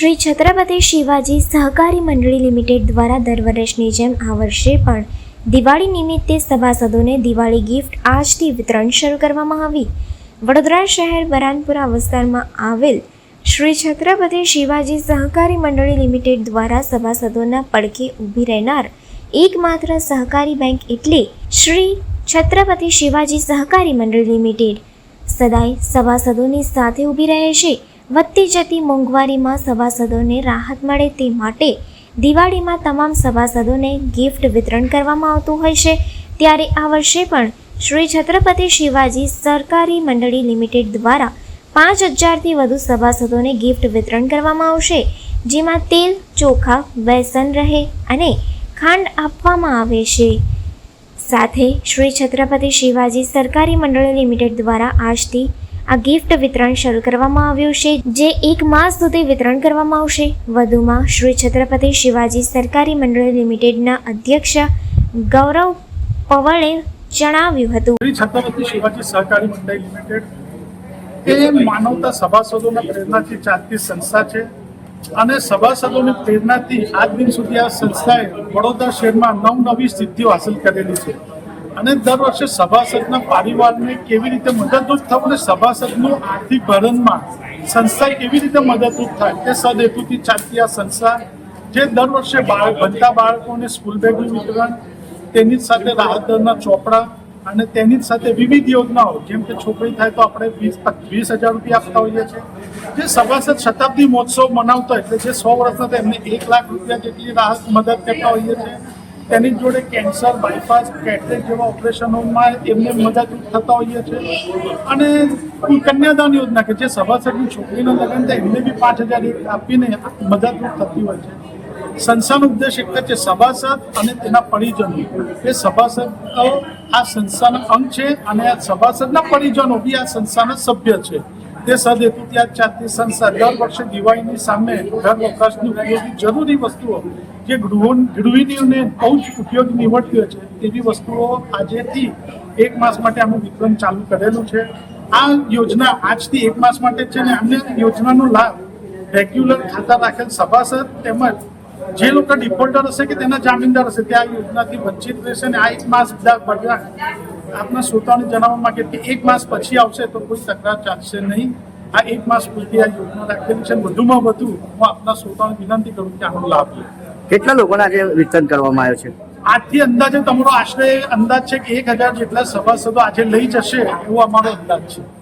શ્રી છત્રપતિ શિવાજી સહકારી મંડળી લિમિટેડ દ્વારા દર વર્ષની જેમ આ વર્ષે પણ દિવાળી નિમિત્તે સભાસદોને દિવાળી ગિફ્ટ આજથી વિતરણ શરૂ કરવામાં આવી. વડોદરા શહેર બરાનપુરા વિસ્તારમાં આવેલ શ્રી છત્રપતિ શિવાજી સહકારી મંડળી લિમિટેડ દ્વારા સભાસદોના પડખે ઊભી રહેનાર એકમાત્ર સહકારી બેંક એટલે શ્રી છત્રપતિ શિવાજી સહકારી મંડળી લિમિટેડ. સદાય સભાસદોની સાથે ઊભી રહે છે. વધતી જતી મોંઘવારીમાં સભાસદોને રાહત મળે તે માટે દિવાળીમાં તમામ સભાસદોને ગિફ્ટ વિતરણ કરવામાં આવતું હોય છે. ત્યારે આ વર્ષે પણ શ્રી છત્રપતિ શિવાજી સરકારી મંડળી લિમિટેડ દ્વારા પાંચ હજારથી વધુ સભાસદોને ગિફ્ટ વિતરણ કરવામાં આવશે, જેમાં તેલ, ચોખા, બેસન રહે અને ખાંડ આપવામાં આવે છે. સાથે શ્રી છત્રપતિ શિવાજી સરકારી મંડળ લિમિટેડ દ્વારા આજથી આ ગિફ્ટ વિતરણ શરૂ કરવામાં આવ્યું છે, જે એક માસ સુધી વિતરણ કરવામાં આવશે. વધુમાં, શ્રી છત્રપતિ શિવાજી સરકારી મંડળ લિમિટેડના અધ્યક્ષ ગૌરવ પવળે જણાવ્યું હતું. શ્રી છત્રપતિ શિવાજી સહકારી મંડળ લિમિટેડ, એ માનવતા સભાસદોના પ્રેરણાથી ચાલતી સંસ્થા છે અને સભાસદોની પ્રેરણાથી આજ દિન સુધી આ સંસ્થાએ વડોદરા શહેરમાં નવ નવી સિદ્ધિઓ હાંસલ કરેલી છે. અને દર વર્ષે સભાસદના પરિવારને કેવી રીતે મદદરૂપ થવું અને સભાસદનું આર્થિક ભરણમાં સંસ્થા કેવી રીતે મદદરૂપ થાય તે સદહેતુથી ચાલતી આ સંસ્થા જે દર વર્ષે બાળક ભણતા બાળકોને સ્કૂલ બેગનું વિતરણ, તેની જ સાથે રાહત દરના ચોપડા અને તેની જ સાથે વિવિધ યોજનાઓ, જેમ કે છોકરી થાય તો આપણે વીસ વીસ હજાર રૂપિયા આપતા હોઈએ છીએ. જે સભાસદ શતાબ્દી મહોત્સવ મનાવતો એટલે જે સો વર્ષના એમને એક લાખ રૂપિયા જેટલી રાહત, મદદ કરતા હોઈએ છીએ. તેની જોડે કેન્સર બાયપાસ કેટરેક જેવા ઓપરેશનોમાં એમને મદદરૂપ થતા હોઈએ છીએ અને કન્યાદાન યોજના કે જે સભાસદની છોકરીના લગ્ન થાય, એમને બી પાંચ હજાર આપીને મદદરૂપ થતી હોય છે. સંસ્થાનો ઉદ્દેશ એક જ છે, સભાસદ અને તેના પરિજનો. એ સભાસદ આ સંસ્થાનો અંગ છે અને આ સભાસદના પરિજનો બી આ સંસ્થાના સભ્ય છે. તે સદહેતુથી આ ચાલતી સંસ્થા દર વર્ષે દિવાળીની સામે ઘર વપરાશની ઉપયોગી જરૂરી વસ્તુઓ જે ગૃહો ગૃહિણીઓને બહુ જ ઉપયોગી નીવડતી હોય છે, તેવી વસ્તુઓ આજેથી એક માસ માટે આનું વિતરણ ચાલુ કરેલું છે. આ યોજના આજથી એક માસ માટે છે ને અમને યોજનાનો લાભ રેગ્યુલર ખાતા રાખેલ સભાસદ તેમજ જે લોકો ડિફોલ્ટર હશે કે તેના જામીનદાર હશે, તે આ યોજનાથી વંચિત રહેશે અને આ એક માસ બધા આપના શ્રોતાઓને જણાવવા માંગે કે એક માસ પછી આવશે તો કોઈ તકરાર ચાલશે નહીં. આ એક માસ પૂરતી આ યોજના રાખેલી છે. વધુમાં વધુ હું આપના શ્રોતાઓને વિનંતી કરું કે આનો લાભ લે. કેટલા લોકોને આજે વિતરણ કરવામાં આવ્યો છે? આજથી અંદાજે તમારો આશરે અંદાજ છે કે એક હજાર જેટલા સભાસદો આજે લઈ જશે એવો અમારો અંદાજ છે.